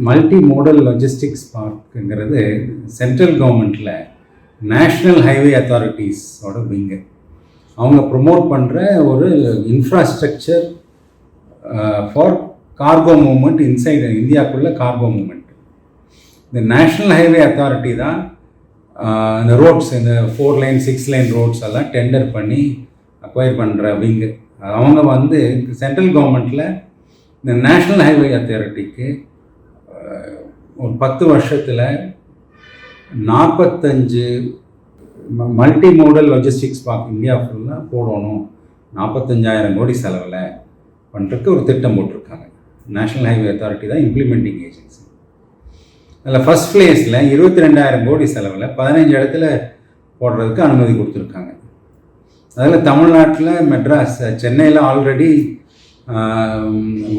Multi modal logistics பார்க்குங்கிறது central கவர்மெண்ட்டில் national highway அத்தாரிட்டிஸோட விங்கு அவங்க ப்ரொமோட் பண்ணுற ஒரு infrastructure for cargo movement inside இந்தியாவுக்குள்ள cargo movement இந்த நேஷ்னல் ஹைவே அத்தாரிட்டி தான் uh, இந்த ரோட்ஸ் இந்த four lane six lane roads எல்லாம் டெண்டர் பண்ணி அக்வயர் பண்ணுற விங்கு அவங்க வந்து சென்ட்ரல் கவர்மெண்ட்டில் இந்த நேஷ்னல் ஹைவே அத்தாரிட்டிக்கு ஒரு பத்து வருஷத்தில் நாற்பத்தஞ்சு multi modal logistics park India ஃபுல்லாக போடணும். நாற்பத்தஞ்சாயிரம் கோடி செலவில் பண்ணுறதுக்கு ஒரு திட்டம் போட்டிருக்காங்க. நேஷ்னல் ஹைவே அத்தாரிட்டி தான் இம்ப்ளிமெண்டிங் ஏஜென்சி அதில் ஃபஸ்ட் பிளேஸில் இருபத்தி ரெண்டாயிரம் கோடி செலவில் பதினஞ்சு இடத்துல போடுறதுக்கு அனுமதி கொடுத்துருக்காங்க. அதில் தமிழ்நாட்டில் மெட்ராஸ் சென்னையில் ஆல்ரெடி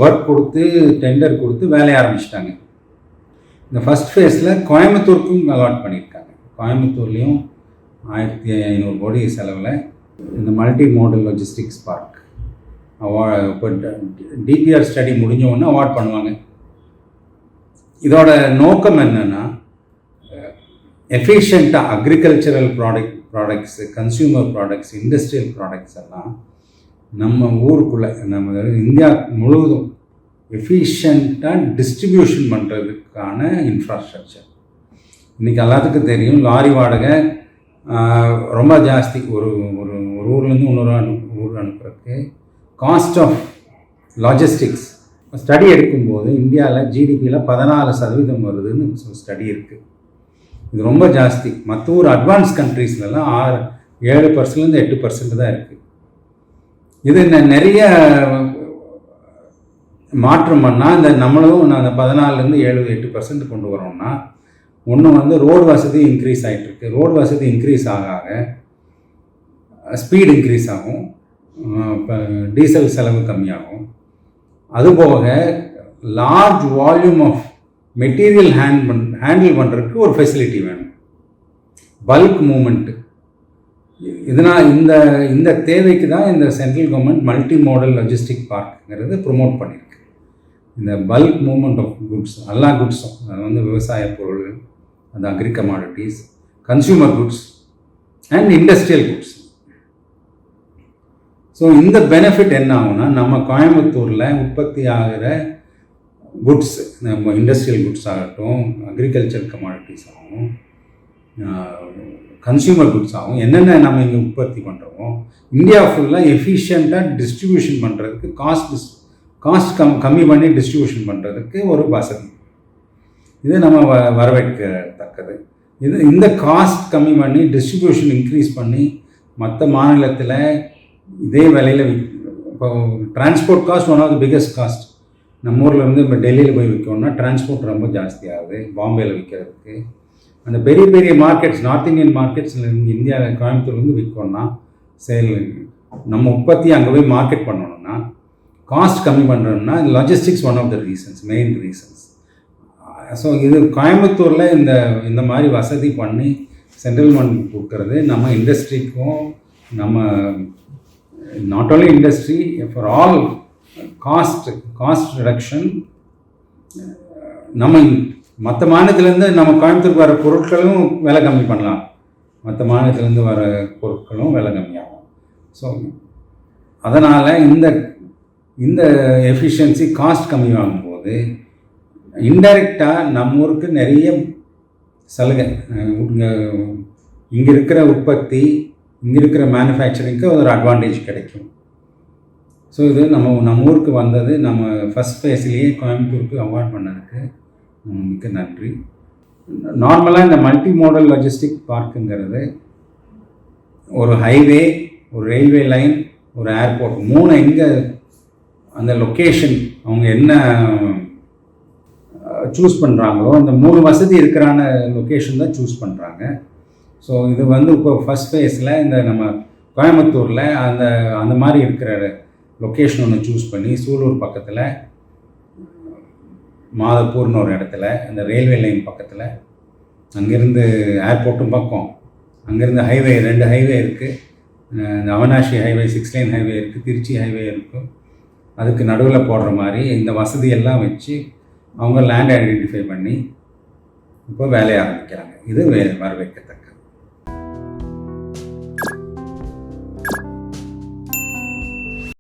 ஒர்க் கொடுத்து டெண்டர் கொடுத்து வேலையை ஆரம்பிச்சிட்டாங்க. இந்த ஃபஸ்ட் ஃபேஸில் கோயம்புத்தூருக்கும் அலாட் பண்ணியிருக்காங்க. கோயம்புத்தூர்லேயும் ஆயிரத்தி ஐநூறு கோடி செலவில் இந்த மல்டி மாடல் லாஜிஸ்டிக்ஸ் பார்க் அவா இப்போ டிபிஆர் ஸ்டடி முடிஞ்ச உடனே அவார்ட் பண்ணுவாங்க. இதோட நோக்கம் என்னென்னா எஃபிஷியண்ட்டாக agricultural product products consumer products industrial products எல்லாம் நம்ம ஊருக்குள்ளே நம்ம இந்தியா முழுவதும் எஃபிஷியண்ட்டாக டிஸ்ட்ரிபியூஷன் பண்ணுறதுக்கான இன்ஃப்ராஸ்ட்ரக்சர் இன்றைக்கி எல்லாத்துக்கும் தெரியும் லாரி வாடகை ரொம்ப ஜாஸ்தி. ஒரு ஒரு ஒரு ஊர்லேருந்து இன்னொரு அனு ஊர் அனுப்புறதுக்கு காஸ்ட் ஆஃப் லாஜிஸ்டிக்ஸ் ஸ்டடி எடுக்கும்போது இந்தியாவில் ஜிடிபியில் பதினாலு சதவீதம் வருதுன்னு ஸ்டடி இருக்குது இது ரொம்ப ஜாஸ்தி. மற்ற ஊர் அட்வான்ஸ் கண்ட்ரீஸ்லலாம் ஆறு ஏழு பர்சன்ட்லேருந்து எட்டு பர்சன்ட் தான் இருக்குது இது நிறைய மாற்றம் பண்ணால் இந்த நம்மளும் அந்த பதினாலுலேருந்து ஏழு எட்டு பர்சன்ட் கொண்டு வரோம்னா ஒன்று வந்து ரோடு வசதி இன்க்ரீஸ் ஆகிட்டுருக்கு ரோடு வசதி இன்க்ரீஸ் ஆக ஆக ஸ்பீடு இன்க்ரீஸ் ஆகும் இப்போ டீசல் செலவு கம்மியாகும். அதுபோக large volume of material hand பண் ஹேண்டில் பண்ணுறதுக்கு ஒரு ஃபெசிலிட்டி வேணும். பல்க் மூமெண்ட்டு இதனால் இந்த இந்த தேவைக்கு தான் இந்த central government multi model logistic பார்க்குங்கிறது promote பண்ணியிருக்கு இந்த பல்க் மூமெண்ட் ஆஃப் குட்ஸ் எல்லா குட்ஸும் அது வந்து விவசாய பொருள் அந்த agri commodities consumer goods and industrial goods so இந்த பெனிஃபிட் என்ன ஆகும்னா நம்ம கோயம்புத்தூரில் உற்பத்தி ஆகிற குட்ஸ் நம்ம இண்டஸ்ட்ரியல் குட்ஸ் ஆகட்டும் அக்ரிகல்ச்சர் கமாடிட்டிஸ் ஆகும் கன்சியூமர் குட்ஸ் ஆகும் என்னென்ன நம்ம இங்கே உற்பத்தி பண்ணுறோமோ இந்தியா ஃபுல்லாக எஃபிஷியண்ட்டாக டிஸ்ட்ரிபியூஷன் பண்ணுறதுக்கு காஸ்ட் காஸ்ட் கம் கம்மி பண்ணி டிஸ்ட்ரிபியூஷன் பண்ணுறதுக்கு ஒரு வசதி. இது நம்ம வ வரவேற்கத்தக்கது. இது இந்த காஸ்ட் கம்மி பண்ணி டிஸ்ட்ரிபியூஷன் இன்க்ரீஸ் பண்ணி மற்ற மாநிலத்தில் இதே விலையில் இப்போ transport cost one of the biggest cost நம்ம ஊரில் இருந்து இப்போ டெல்லியில் போய் விற்கணும்னா டிரான்ஸ்போர்ட் ரொம்ப ஜாஸ்தி ஆகுது பாம்பேயில் விற்கிறதுக்கு அந்த பெரிய பெரிய மார்க்கெட்ஸ் நார்த் இந்தியன் மார்க்கெட்ஸில் இந்தியாவில் கோயம்புத்தூர்லேருந்து விற்கணும்னா சேல் நம்ம உற்பத்தி அங்கே போய் மார்க்கெட் பண்ணணும்னா காஸ்ட் கம்மி பண்ணுறோம்னா logistics one of the reasons main reasons so இது கோயம்புத்தூரில் இந்த இந்த மாதிரி வசதி பண்ணி சென்ட்ரல் கவர்மெண்ட் கொடுக்குறது நம்ம இண்டஸ்ட்ரிக்கும் நம்ம not only industry for all cost cost reduction நம்ம மற்ற மாநிலத்திலேருந்து நம்ம கோயம்புத்தூருக்கு வர பொருட்களும் விலை கம்மி பண்ணலாம். மற்ற மாநிலத்திலேருந்து வர பொருட்களும் விலை கம்மியாகும். ஸோ அதனால் இந்த இந்த எஃபிஷியன்சி காஸ்ட் கம்மி ஆகும்போது இன்டைரக்டாக நம்ம ஊருக்கு நிறைய சலுகை இங்கே இருக்கிற உற்பத்தி இங்கே இருக்கிற மேனுஃபேக்சரிங்க்கு ஒரு அட்வான்டேஜ் கிடைக்கும். ஸோ இது நம்ம நம்ம ஊருக்கு வந்தது நம்ம ஃபஸ்ட் ஃபேஸ்லேயே கோயம்புத்தூருக்கு அவார்ட் பண்ணதுக்கு மிக்க நன்றி. நார்மலாக இந்த மல்டி மாடல் லாஜிஸ்டிக் பார்க்குங்கிறது ஒரு ஹைவே ஒரு ரயில்வே லைன் ஒரு ஏர்போர்ட் மூணு எங்கே அந்த லொக்கேஷன் அவங்க என்ன சூஸ் பண்ணுறாங்களோ அந்த மூணு வசதி இருக்கிறான லொக்கேஷன் தான் சூஸ் பண்ணுறாங்க ஸோ இது வந்து இப்போ ஃபஸ்ட் ஃபேஸில் இந்த நம்ம கோயம்புத்தூரில் அந்த அந்த மாதிரி இருக்கிற லொக்கேஷன் ஒன்று சூஸ் பண்ணி சூலூர் பக்கத்தில் மாதப்பூர்னு ஒரு இடத்துல அந்த ரயில்வே லைன் பக்கத்தில் அங்கேருந்து ஏர்போர்ட்டும் பக்கம் அங்கேருந்து ஹைவே ரெண்டு ஹைவே இருக்குது இந்த Avinashi highway six lane highway இருக்குது திருச்சி ஹைவே இருக்கும். அதுக்கு நடுவில் போடுற மாதிரி இந்த வசதியெல்லாம் வச்சு அவங்க லேண்ட் ஐடென்டிஃபை பண்ணி இப்போ வேலையை ஆரம்பிக்கிறாங்க. இது வரவேற்கத்தக்க